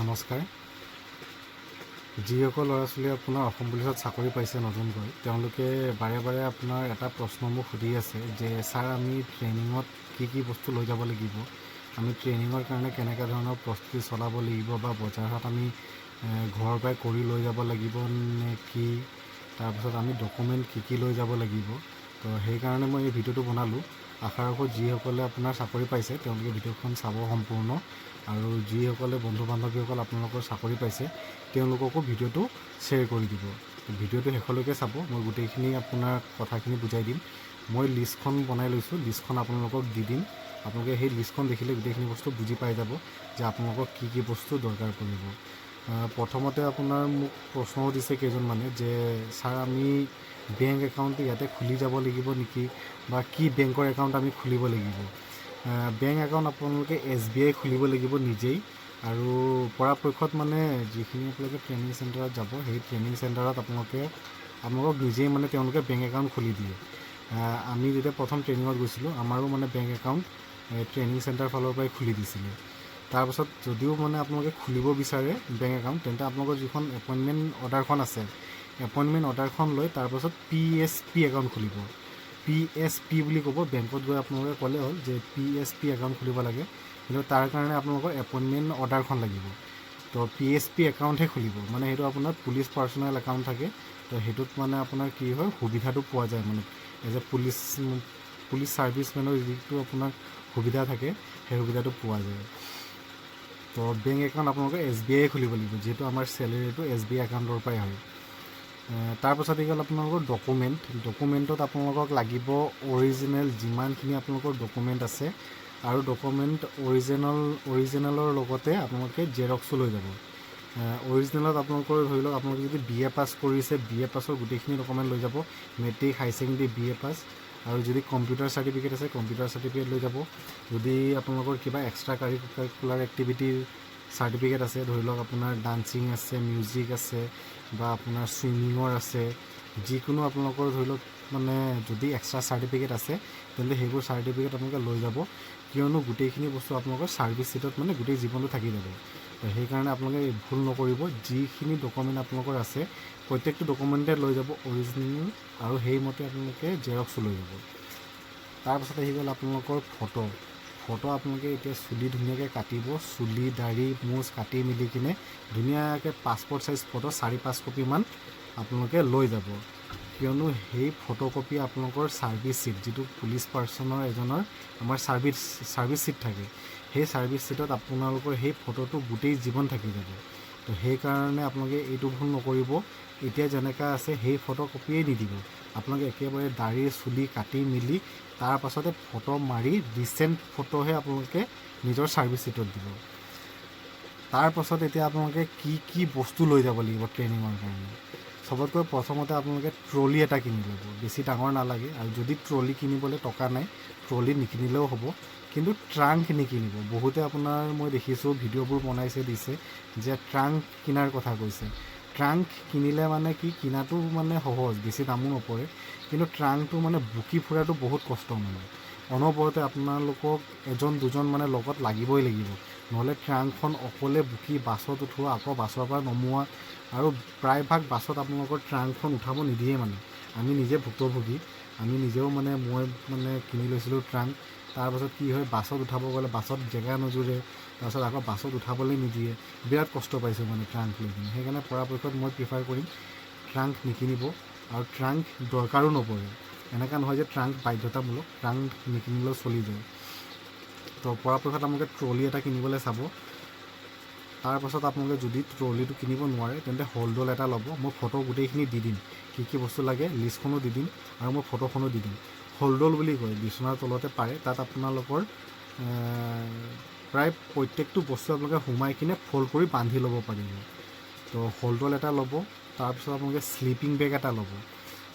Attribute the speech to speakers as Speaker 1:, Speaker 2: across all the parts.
Speaker 1: নমস্কাৰ। যিসকল ল'ৰা ছোৱালীয়ে আপোনাৰ অসম পুলিচত চাকৰি পাইছে নতুনকৈ, তেওঁলোকে বাৰে বাৰে আপোনাৰ এটা প্ৰশ্ন মোক সুধি আছে যে, ছাৰ, আমি ট্ৰেইনিঙত কি কি বস্তু লৈ যাব লাগিব? আমি ট্ৰেইনিঙৰ কাৰণে কেনেকুৱা ধৰণৰ প্ৰস্তুতি চলাব লাগিব বা বজাৰত আমি ঘৰৰ পৰাই কৰি লৈ যাব লাগিব নে কি? তাৰপিছত আমি ডকুমেণ্ট কি কি লৈ যাব লাগিব? তো সেইকাৰণে মই এই ভিডিঅ'টো বনালোঁ। আশা ৰাখোঁ যিসকলে আপোনাৰ চাকৰি পাইছে, তেওঁলোকে ভিডিঅ'খন চাব সম্পূৰ্ণ। আৰু যিসকলে বন্ধু বান্ধৱীসকল আপোনালোকৰ চাকৰি পাইছে, তেওঁলোককো ভিডিঅ'টো শ্বেয়াৰ কৰি দিব। ভিডিঅ'টো শেষলৈকে চাব, মই গোটেইখিনি আপোনাৰ কথাখিনি বুজাই দিম। মই লিষ্টখন বনাই লৈছোঁ লিষ্টখন আপোনালোকক দি দিম। আপোনালোকে সেই লিষ্টখন দেখিলে গোটেইখিনি বস্তু বুজি পাই যাব যে আপোনালোকক কি কি বস্তু দৰকাৰ পৰিব। প্ৰথমতে আপোনাৰ মোক প্ৰশ্ন সুধিছে কেইজনমানে যে ছাৰ আমি বেংক একাউণ্ট ইয়াতে খুলি যাব লাগিব নেকি বা কি বেংকৰ একাউণ্ট আমি খুলিব লাগিব? বেংক একাউণ্ট আপোনালোকে এছ বি আই খুলিব লাগিব নিজেই আৰু পৰাপক্ষত মানে যিখিনি আপোনালোকে ট্ৰেইনিং চেণ্টাৰত যাব, সেই ট্ৰেইনিং চেণ্টাৰত আপোনালোকে, আপোনালোকক নিজেই মানে তেওঁলোকে বেংক একাউণ্ট খুলি দিয়ে। আমি যেতিয়া প্ৰথম ট্ৰেইনিঙত গৈছিলোঁ, আমাৰো মানে বেংক একাউণ্ট ট্ৰেইনিং চেণ্টাৰ ফালৰ পৰাই খুলি দিছিলে। তাৰপাছত যদিও মানে আপোনালোকে খুলিব বিচাৰে বেংক একাউণ্ট তেন্তে আপোনালোকৰ যিখন এপইণ্টমেণ্ট অৰ্ডাৰখন আছে এপইণ্টমেণ্ট অৰ্ডাৰখন লৈ তাৰপাছত পি এছ পি একাউণ্ট খুলিব। পি এছ পি বুলি ক'ব বেংকত গৈ আপোনালোকে ক'লে হ'ল যে পি এছ পি একাউণ্ট খুলিব লাগে। কিন্তু তাৰ কাৰণে আপোনালোকৰ এপইণ্টমেণ্ট অৰ্ডাৰখন লাগিব। তো পি এছ পি একাউণ্টহে খুলিব। মানে সেইটো আপোনাৰ পুলিচ পাৰ্চনেল একাউণ্ট থাকে। তো সেইটোত মানে আপোনাৰ কি হয়, সুবিধাটো পোৱা যায় মানে। এজ এ পুলিচ পুলিচ ছাৰ্ভিচমেনৰ যিটো আপোনাৰ সুবিধা থাকে, সেই সুবিধাটো পোৱা যায়। তো বেংক একাউণ্ট আপোনালোকে এছ বি আই খুলিব লাগিব, যিহেতু আমাৰ চেলেৰিটো এছ বি আই একাউণ্টৰ পৰাই হয়। তাৰপাছত আহি গ'ল আপোনালোকৰ ডকুমেণ্ট ডকুমেণ্টত আপোনালোকক লাগিব অৰিজিনেল যিমানখিনি আপোনালোকৰ ডকুমেণ্ট আছে, আৰু ডকুমেণ্ট অৰিজিনেল অৰিজিনেলৰ লগতে আপোনালোকে জেৰক্সো লৈ যাব। অৰিজিনেলত আপোনালোকৰ ধৰি লওক, আপোনালোকে যদি বি এ পাছ কৰিছে বি এ পাছৰ গোটেইখিনি ডকুমেণ্ট লৈ যাব। Matric high secondary B A pass আৰু যদি কম্পিউটাৰ চাৰ্টিফিকেট আছে, কম্পিউটাৰ চাৰ্টিফিকেট লৈ যাব। যদি আপোনালোকৰ কিবা এক্সট্ৰা কাৰিকুলাৰ এক্টিভিটিৰ চাৰ্টিফিকেট আছে, ধৰি লওক আপোনাৰ ডান্সিং আছে মিউজিক আছে, বা আপোনাৰ চুইমিঙৰ আছে, যিকোনো আপোনালোকৰ ধৰি লওক মানে যদি এক্সট্ৰা চাৰ্টিফিকেট আছে, তেন্তে সেইবোৰ চাৰ্টিফিকেট আপোনালোকে লৈ যাব। কিয়নো গোটেইখিনি বস্তু আপোনালোকৰ ছাৰ্ভিচ ছিটত মানে গোটেই জীৱনটো থাকি যাব। তো সেইকাৰণে আপোনালোকে ভুল নকৰিব। যিখিনি ডকুমেণ্ট আপোনালোকৰ আছে, প্ৰত্যেকটো ডকুমেণ্টে লৈ যাব অৰিজিনেল আৰু সেইমতে আপোনালোকে জেৰক্সো লৈ যাব। তাৰপাছত আহি গ'ল আপোনালোকৰ ফটো ফটো আপোনালোকে এতিয়া চুলি ধুনীয়াকৈ কাটিব, চুলি, দাড়ি মুচ কাটি মেলি কিনে ধুনীয়াকৈ পাছপৰ্ট চাইজ ফটো চাৰি পাঁচ কপিমান আপোনালোকে লৈ যাব। কিয়নো সেই ফটোকপি আপোনালোকৰ ছাৰ্ভিচ ছিট যিটো পুলিচ পাৰ্চনৰ এজনৰ আমাৰ ছাৰ্ভিচ ছাৰ্ভিচ ছিট থাকে, সেই ছাৰ্ভিচ ছিটত আপোনালোকৰ সেই ফটোটো গোটেই জীৱন থাকি যাব। তো সেইকাৰণে আপোনালোকে এইটো ভুল নকৰিব। এতিয়া যেনেকুৱা আছে, সেই ফটো কপিয়েই নিদিব আপোনালোকে একেবাৰে দাড়ি, চুলি কাটি মেলি তাৰ ফটো মাৰি ৰিচেণ্ট ফটোহে আপোনালোকে নিজৰ ছাৰ্ভিচ ছিটত দিব। তাৰ পাছত এতিয়া আপোনালোকে কি কি বস্তু লৈ যাব লাগিব ট্ৰেইনিঙৰ কাৰণে? চবতকৈ প্ৰথমতে আপোনালোকে ট্ৰলি এটা কিনি ল'ব বেছি ডাঙৰ নালাগে। আৰু যদি ট্ৰলি কিনিবলৈ টকা নাই ট্ৰলি নিকিনিলেও হ'ব। কিন্তু ট্ৰাংক নিকিনিব। বহুতে আপোনাৰ মই দেখিছোঁ, ভিডিঅ'বোৰ বনাইছে, দিছে, যে ট্ৰাংক কিনাৰ কথা কৈছে। ট্ৰাংক কিনিলে মানে কি, কিনাটো মানে সহজ, বেছি দামো নপৰে। কিন্তু ট্ৰাংকটো মানে বুকি ফুৰাটো বহুত কষ্ট মানে। অনবৰতে আপোনালোকক এজন দুজন মানে লগত লাগিবই লাগিব। নহ'লে ট্ৰাংকখন অকলে বুকি বাছত উঠোৱা, আকৌ বাছৰ পৰা নমোৱা আৰু প্ৰায়ভাগ বাছত আপোনালোকৰ ট্ৰাংকখন উঠাব নিদিয়ে মানে। আমি নিজে ভুক্তভোগী। আমি নিজেও মানে মই মানে কিনি লৈছিলোঁ ট্ৰাংক তাৰপাছত কি হয়, বাছত উঠাব গ'লে বাছত জেগা নোজোৰে। তাৰপাছত আকৌ বাছত উঠাবলৈ নিদিয়ে। বিৰাট কষ্ট পাইছোঁ মানে ট্ৰাংক লৈ কিনে। সেইকাৰণে পৰাপক্ষত মই প্ৰিফাৰ কৰিম ট্ৰাংক নিকিনিব আৰু ট্ৰাংক দৰকাৰো নপৰে। এনেকুৱা নহয় যে ট্ৰাংক বাধ্যতামূলক, ট্ৰাংক নিকিনিলেও চলি যায়। তো পৰাপক্ষত আপোনালোকে ট্ৰলি এটা কিনিবলৈ চাব। তাৰপাছত আপোনালোকে যদি ট্ৰলিটো কিনিব নোৱাৰে, তেন্তে হোল্ডল এটা ল'ব। মই ফটো গোটেইখিনি দি দিম। কি কি বস্তু লাগে, লিষ্টখনো দি দিম আৰু মই ফটোখনো দি দিম। হোল্ডল বুলি কয়, বিচনাৰ তলতে পাৰে। তাত আপোনালোকৰ প্ৰায় প্ৰত্যেকটো বস্তু আপোনালোকে সোমাই কিনে ফ'ল্ড কৰি বান্ধি ল'ব পাৰিব। তো হোল্ডল এটা ল'ব, তাৰপিছত আপোনালোকে শ্লিপিং বেগ এটা ল'ব।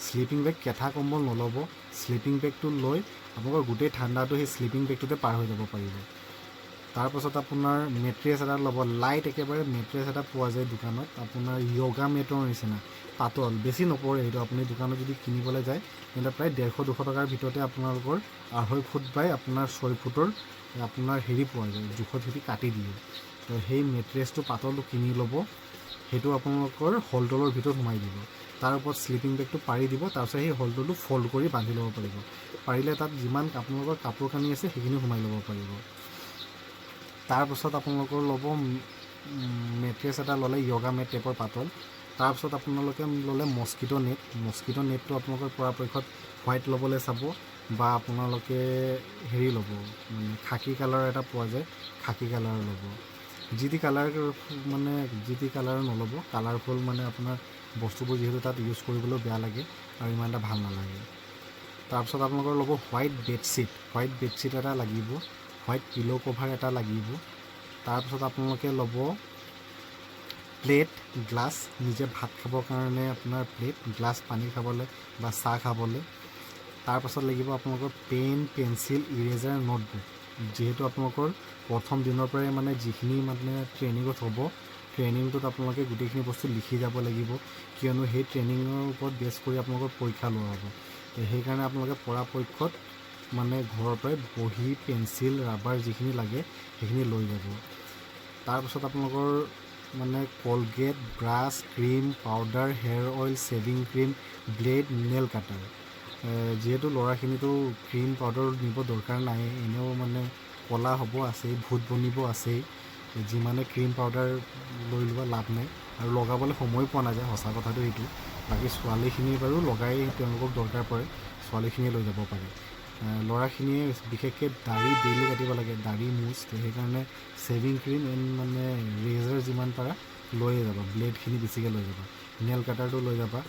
Speaker 1: শ্লিপিং বেগ কেঁথা কম্বল নল'ব। শ্লিপিং বেগটো লৈ আপোনালোকৰ গোটেই ঠাণ্ডাটো সেই শ্লিপিং বেগটোতে পাৰ হৈ যাব পাৰিব। তাৰপাছত আপোনাৰ মেট্ৰেছ এটা ল'ব। লাইট একেবাৰে মেট্ৰেছ এটা পোৱা যায় দোকানত। আপোনাৰ য়োগা মেটৰ নিচিনা। পাতল। বেছি নপৰে। সেইটো আপুনি দোকানত যদি কিনিবলৈ যায়, তেন্তে প্ৰায় ডেৰশ, দুশ টকাৰ ভিতৰতে আপোনালোকৰ আঢ়ৈ ফুট বাই আপোনাৰ ছয় ফুটৰ আপোনাৰ হেৰি পোৱা যায়, জোখত সিহঁতি কাটি দিয়ে। তো সেই মেট্ৰেছটো পাতলটো কিনি ল'ব। সেইটো আপোনালোকৰ হলডলৰ ভিতৰত সোমাই দিব। তাৰ ওপৰত শ্লিপিং বেগটো পাৰি দিব। তাৰপিছত সেই হলডলটো ফ'ল্ড কৰি বান্ধি ল'ব পাৰিব। পাৰিলে তাত যিমান আপোনালোকৰ কাপোৰ কানি আছে, সেইখিনি সোমাই ল'ব পাৰিব। তাৰপাছত আপোনালোকৰ ল'ব মেট্ৰেছ এটা ল'লে য়োগা মেট টাইপৰ পাতল। তাৰপিছত আপোনালোকে ল'লে মস্কিটো নেট মস্কিটো নেটটো আপোনালোকে পৰাপক্ষত হোৱাইট ল'বলৈ চাব, বা আপোনালোকে হেৰি ল'ব মানে খাকী কালাৰ এটা পোৱা যায়, খাকী কালাৰ ল'ব। যি টি কালাৰ মানে যি টি কালাৰ নল'ব। কালাৰফুল মানে আপোনাৰ বস্তুবোৰ যিহেতু তাত ইউজ কৰিবলৈও বেয়া লাগে আৰু ইমান এটা ভালো নালাগে। তাৰপিছত আপোনালোকৰ ল'ব হোৱাইট বেডশ্বীট হোৱাইট বেডশ্বীট এটা লাগিব। হোৱাইট পিল' কভাৰ এটা লাগিব। তাৰপিছত আপোনালোকে ল'ব প্লেট, গ্লাছ, নিজে ভাত খাবৰ কাৰণে আপোনাৰ প্লেট, গ্লাছ পানী খাবলৈ বা চাহ খাবলৈ। তাৰপাছত লাগিব আপোনালোকৰ পেন, পেঞ্চিল, ইৰেজাৰ, নোটবুক। যিহেতু আপোনালোকৰ প্ৰথম দিনৰ পৰাই মানে যিখিনি মানে ট্ৰেইনিঙত হ'ব, ট্ৰেইনিংটোত আপোনালোকে গোটেইখিনি বস্তু লিখি যাব লাগিব, কিয়নো সেই ট্ৰেইনিঙৰ ওপৰত বেছ কৰি আপোনালোকৰ পৰীক্ষা লোৱা হ'ব। সেইকাৰণে আপোনালোকে পৰাপক্ষত মানে ঘৰৰ পৰাই বহী, পেঞ্চিল, ৰাবাৰ যিখিনি লাগে সেইখিনি লৈ যাব। তাৰপাছত আপোনালোকৰ মানে Colgate, brush, cream, powder, hair oil শ্বেভিং cream, blade, nail cutter. যিহেতু ল'ৰাখিনিতো ক্ৰীম, পাউডাৰ নিব দৰকাৰ নাই, এনেও মানে ক'লা হ'ব আছেই, ভূত বনিব আছেই, যিমানে ক্ৰীম, পাউডাৰ লৈ লোৱা লাভ নাই। আৰু লগাবলৈ সময় পোৱা নাযায়, সঁচা কথাটো এইটো। বাকী ছোৱালীখিনিৰ বাৰু লগাই তেওঁলোকক দৰকাৰ পৰে, ছোৱালীখিনিয়ে লৈ যাব পাৰে। ল'ৰাখিনিয়ে বিশেষকৈ দাড়ি ডেইলি কাটিব লাগে, দাড়ি তো সেইকাৰণে শ্বেভিং ক্ৰীম এণ্ড মানে ৰেজাৰ যিমান পাৰা লৈয়ে যাবা ব্লেডখিনি বেছিকৈ লৈ যাবা নেল কাটাৰটো লৈ যাবা,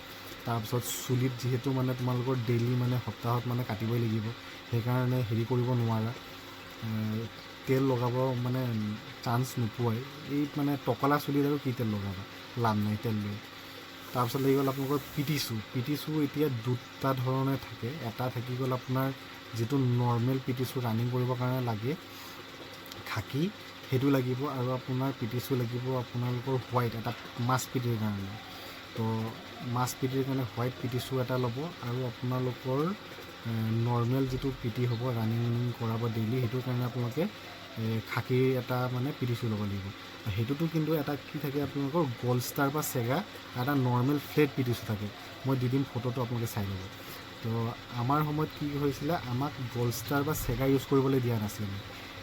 Speaker 1: তাৰপিছত চুলিত যিহেতু মানে তোমালোকৰ ডেইলি মানে সপ্তাহত মানে কাটিবই লাগিব, সেইকাৰণে হেৰি কৰিব নোৱাৰা তেল লগাব মানে চান্স নোপোৱাই, এই মানে টকলা চুলিত আৰু কি তেল লগাবা, লাভ নাই তেল লৈ। তাৰপিছত লাগি গ'ল আপোনালোকৰ পিটি চু পিটি চু এতিয়া দুটা ধৰণে থাকে, এটা থাকি গ'ল আপোনাৰ যিটো নৰ্মেল পিটি চু ৰানিং কৰিবৰ কাৰণে লাগে, খাকী, সেইটো লাগিব আৰু আপোনাৰ পিটি চু লাগিব আপোনালোকৰ হোৱাইট এটা মাছ পিটিৰ কাৰণে। তো মাছ পিটিৰ কাৰণে হোৱাইট চু এটা ল'ব আৰু আপোনালোকৰ নৰ্মেল যিটো পিটি হ'ব ৰানিং কৰাব ডেইলি সেইটোৰ কাৰণে আপোনালোকে খাকীৰ এটা মানে পিটি চু ল'ব লাগিব। সেইটোতো কিন্তু এটা কি থাকে, আপোনালোকৰ গ'ল্ড ষ্টাৰ বা চেগা এটা নৰ্মেল ফ্লেট চু থাকে। মই দি দিম ফটোটো আপোনালোকে চাই ল'ব। তো আমাৰ সময়ত কি হৈছিলে, আমাক গ'ল্ড ষ্টাৰ বা চেগা ইউজ কৰিবলৈ দিয়া নাছিলে।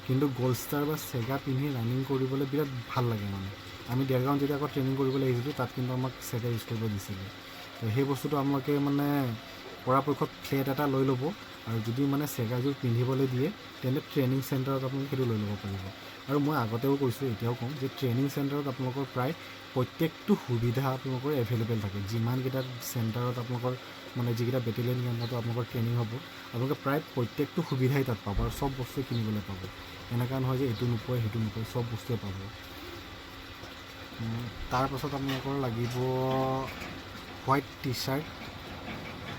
Speaker 1: কিন্তু গ'ল্ড ষ্টাৰ বা চেগা পিন্ধি ৰানিং কৰিবলৈ বিৰাট ভালো লাগে মানে। আমি ডেৰগাঁও যেতিয়া আকৌ ট্ৰেইনিং কৰিবলৈ আহিছিলোঁ, তাত কিন্তু আমাক চেগা ইউজ কৰিব দিছিলে। তো সেই বস্তুটো আমাকে মানে পৰাপক্ষত ফ্লেট এটা লৈ ল'ব আৰু যদি মানে চেগাযোৰ পিন্ধিবলৈ দিয়ে, তেন্তে ট্ৰেইনিং চেণ্টাৰত আপোনালোকে সেইটো লৈ ল'ব পাৰিব। আৰু মই আগতেও কৈছোঁ, এতিয়াও ক'ম যে ট্ৰেইনিং চেণ্টাৰত আপোনালোকৰ প্ৰায় প্ৰত্যেকটো সুবিধা আপোনালোকৰ এভেইলেবল থাকে। যিমানকেইটা চেণ্টাৰত আপোনালোকৰ মানে যিকেইটা বেটেলিয়ন কেম্পতো আপোনালোকৰ ট্ৰেইনিং হ'ব, আপোনালোকে প্ৰায় প্ৰত্যেকটো সুবিধাই তাত পাব আৰু চব বস্তুৱে কিনিবলৈ পাব। এনেকুৱা নহয় যে এইটো নোপোৱাই, সেইটো নোপোৱাই, চব বস্তুৱে পাব। তাৰপাছত আপোনালোকৰ লাগিব হোৱাইট টি চাৰ্ট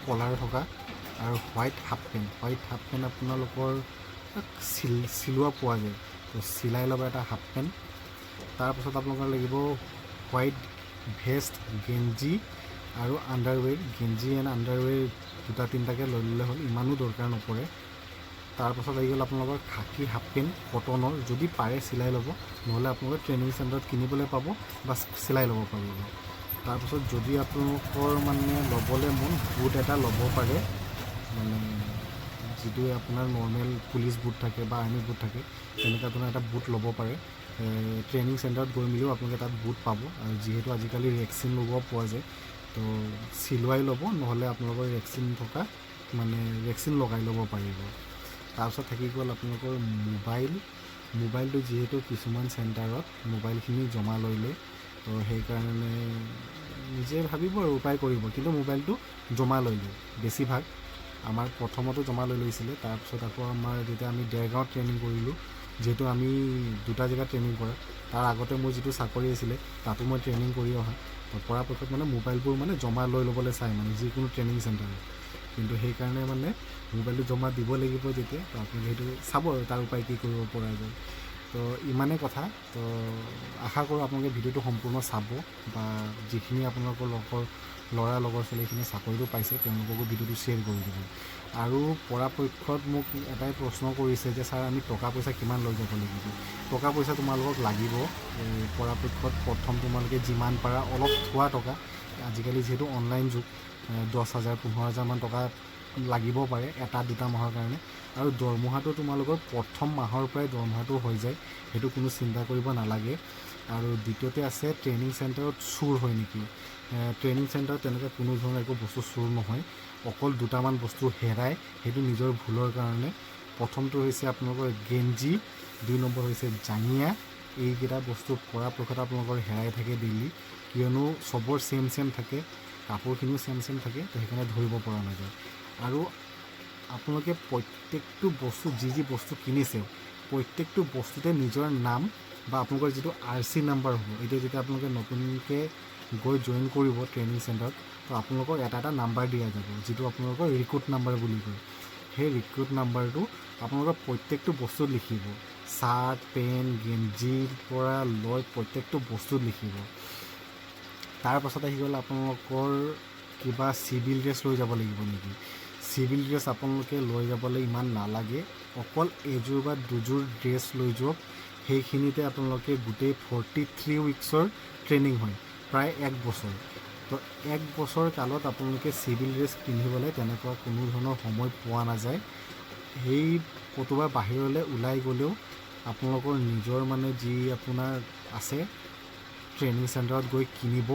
Speaker 1: কলাৰ থকা আৰু white half pant. White half pant আপোনালোকৰ চিল চিলোৱা পোৱা যায়। তো চিলাই ল'ব এটা হাফ পেণ্ট। তাৰপাছত আপোনালোকৰ লাগিব হোৱাইট ভেষ্ট গেঞ্জি আৰু আণ্ডাৰৱেৰ। গেঞ্জি এণ্ড আণ্ডাৰৱেৰ দুটা তিনিটাকৈ লৈ ল'লে হ'ল ইমানো দৰকাৰ নপৰে। তাৰপাছত আহি গ'ল আপোনালোকৰ খাকী হাফ পেণ্ট কটনৰ। যদি পাৰে চিলাই ল'ব নহ'লে আপোনালোকে ট্ৰেইনিং চেণ্টাৰত কিনিবলৈ পাব বা চিলাই ল'ব পাৰিব। তাৰপাছত যদি আপোনালোকৰ মানে ল'বলৈ মন বুট এটা ল'ব পাৰে মানে যিটো আপোনাৰ নৰ্মেল পুলিচ বুট থাকে বা আৰ্মি বুট থাকে তেনেকুৱা ধৰণৰ এটা বুট ল'ব পাৰে। ট্ৰেইনিং চেণ্টাৰত গৈ মেলিও আপোনালোকে তাত বুট পাব। আৰু যিহেতু আজিকালি ভেকচিন ল'ব পোৱা যায়, তো চিলোৱাই ল'ব, নহ'লে আপোনালোকৰ ভেকচিন থকা মানে ভেকচিন লগাই ল'ব পাৰিব। তাৰপিছত থাকি গ'ল আপোনালোকৰ মোবাইল মোবাইলটো যিহেতু কিছুমান চেণ্টাৰত মোবাইলখিনি জমা লৈ লয় তো সেইকাৰণে নিজে ভাবিব আৰু উপায় কৰিব। কিন্তু মোবাইলটো জমা লৈ লয় বেছিভাগ। আমাৰ প্ৰথমতো জমা লৈ লৈছিলে, তাৰপিছত আকৌ আমাৰ যেতিয়া আমি দেৰগাঁৱত ট্ৰেইনিং কৰিলোঁ, যিহেতু আমি দুটা জেগাত ট্ৰেইনিং কৰা, তাৰ আগতে মোৰ যিটো চাকৰি আছিলে, তাতো মই ট্ৰেইনিং কৰি অহা। পৰাপক্ষত মানে মোবাইলবোৰ মানে জমা লৈ ল'বলৈ চাই মানে যিকোনো ট্ৰেইনিং চেণ্টাৰত কিন্তু সেইকাৰণে মানে মোবাইলটো জমা দিব লাগিব যেতিয়া, তো আপুনি সেইটো চাব আৰু তাৰ উপায় কি কৰিব পৰা যায়। তো ইমানেই কথা। তো আশা কৰোঁ আপোনালোকে ভিডিঅ'টো সম্পূৰ্ণ চাব বা যিখিনি আপোনালোকৰ লগৰ ল'ৰা লগৰ ছোৱালীখিনি চাকৰিটো পাইছে তেওঁলোককো ভিডিঅ'টো শ্বেয়াৰ কৰি দিব। আৰু পৰাপক্ষত মোক এটাই প্ৰশ্ন কৰিছে যে ছাৰ আমি টকা পইচা কিমান লৈ যাব লাগিব? টকা পইচা তোমালোকক লাগিব। পৰাপক্ষত প্ৰথম তোমালোকে যিমান পাৰা অলপ থোৱা টকা। আজিকালি যিহেতু অনলাইন যুগ দহ হাজাৰ পোন্ধৰ হাজাৰমান টকা লাগিব পাৰে এটা দুটা মাহৰ কাৰণে। আৰু দৰমহাটো তোমালোকৰ প্ৰথম মাহৰ পৰাই দৰমহাটো হৈ যায়, সেইটো কোনো চিন্তা কৰিব নালাগে। আৰু দ্বিতীয়তে আছে ট্ৰেইনিং চেণ্টাৰত চুৰ হয় নেকি? ট্ৰেইনিং চেণ্টাৰত তেনেকৈ কোনো ধৰণৰ একো বস্তু চুৰ নহয়। অকল দুটামান বস্তু হেৰাই, সেইটো নিজৰ ভুলৰ কাৰণে। প্ৰথমটো হৈছে আপোনালোকৰ গেঞ্জি, দুই নম্বৰ হৈছে জাঙিয়া। এইকেইটা বস্তু পৰাপক্ষত আপোনালোকৰ হেৰাই থাকে ডেইলি কিয়নো চবৰ ছেম ছেম থাকে, কাপোৰখিনিও ছেম ছেম থাকে, তো সেইকাৰণে ধৰিব পৰা নাযায়। আৰু আপোনালোকে প্ৰত্যেকটো বস্তু, যি যি বস্তু কিনিছে, প্ৰত্যেকটো বস্তুতে নিজৰ নাম বা আপোনালোকৰ যিটো আৰ চি নাম্বাৰ হ'ব, এতিয়া যেতিয়া আপোনালোকে নতুনকৈ গৈ জইন কৰিব ট্ৰেইনিং চেণ্টাৰত তো আপোনালোকৰ এটা এটা নাম্বাৰ দিয়া যাব, যিটো আপোনালোকৰ ৰিক্ৰুট নাম্বাৰ বুলি কয়। সেই ৰিক্ৰুট নাম্বাৰটো আপোনালোকৰ প্ৰত্যেকটো বস্তুত লিখিব। চাৰ্ট, পেণ্ট, গেঞ্জিৰ পৰা লৈ প্ৰত্যেকটো বস্তুত লিখিব। তাৰ পাছত আহি গ'ল আপোনালোকৰ কিবা চিভিল ড্ৰেছ লৈ যাব লাগিব নেকি? চিভিল ড্ৰেছ আপোনালোকে লৈ যাবলৈ ইমান নালাগে। অকল এযোৰ বা দুযোৰ ড্ৰেছ লৈ যাওক। সেইখিনিতে আপোনালোকে গোটেই ফৰ্টি থ্ৰী উইকছৰ ট্ৰেইনিং হয়। প্ৰায় এক বছৰ। তো এক বছৰ কালত আপোনালোকে চিভিল ড্ৰেছ পিন্ধিবলৈ তেনেকুৱা কোনো ধৰণৰ সময় পোৱা নাযায়। সেই ক'তোবা বাহিৰলৈ ওলাই গ'লেও আপোনালোকৰ নিজৰ মানে যি আপোনাৰ আছে ট্ৰেইনিং চেণ্টাৰত গৈ কিনিব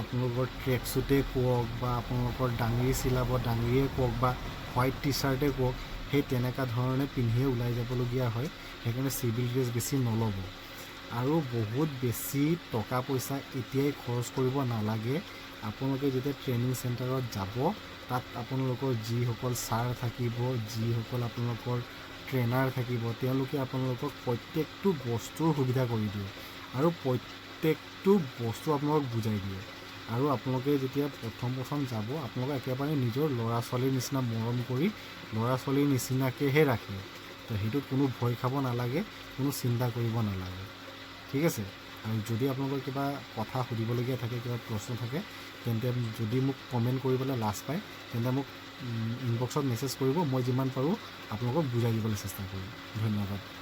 Speaker 1: আপোনালোকৰ ট্ৰেক শ্বুটেই কওক বা আপোনালোকৰ ডাঙৰি চিলাব ডাঙৰিয়ে কওক বা হোৱাইট টি শ্বাৰ্টেই কওক সেই তেনেকুৱা ধৰণে পিন্ধিয়ে ওলাই যাবলগীয়া হয়। সেইকাৰণে চিভিল ড্ৰেছ বেছি নল'ব। আৰু বহুত বেছি টকা পইচা এতিয়াই খৰচ কৰিব নালাগে। আপোনালোকে যেতিয়া ট্ৰেইনিং চেণ্টাৰত যাব, তাত আপোনালোকৰ যিসকল ছাৰ থাকিব, যিসকল আপোনালোকৰ ট্ৰেইনাৰ থাকিব, তেওঁলোকে আপোনালোকক প্ৰত্যেকটো বস্তুৰ সুবিধা কৰি দিয়ে। আৰু প্ৰত্যেকটো বস্তু আপোনালোকক বুজাই দিয়ে। আৰু আপোনালোকে যেতিয়া প্ৰথম প্ৰথম যাব, আপোনালোকে একেবাৰে নিজৰ ল'ৰা ছোৱালীৰ নিচিনা মৰম কৰি ল'ৰা ছোৱালীৰ নিচিনাকৈহে ৰাখে। তো সেইটোত কোনো ভয় খাব নালাগে, কোনো চিন্তা কৰিব নালাগে। ঠিক আছে? আৰু যদি আপোনালোকৰ কিবা কথা সুধিবলগীয়া থাকে, কিবা প্ৰশ্ন থাকে, তেন্তে যদি মোক কমেণ্ট কৰিবলৈ লাজ পায়, তেন্তে মোক ইনবক্সত মেছেজ কৰিব, মই যিমান পাৰোঁ আপোনালোকক বুজাই দিবলৈ চেষ্টা কৰিম। ধন্যবাদ।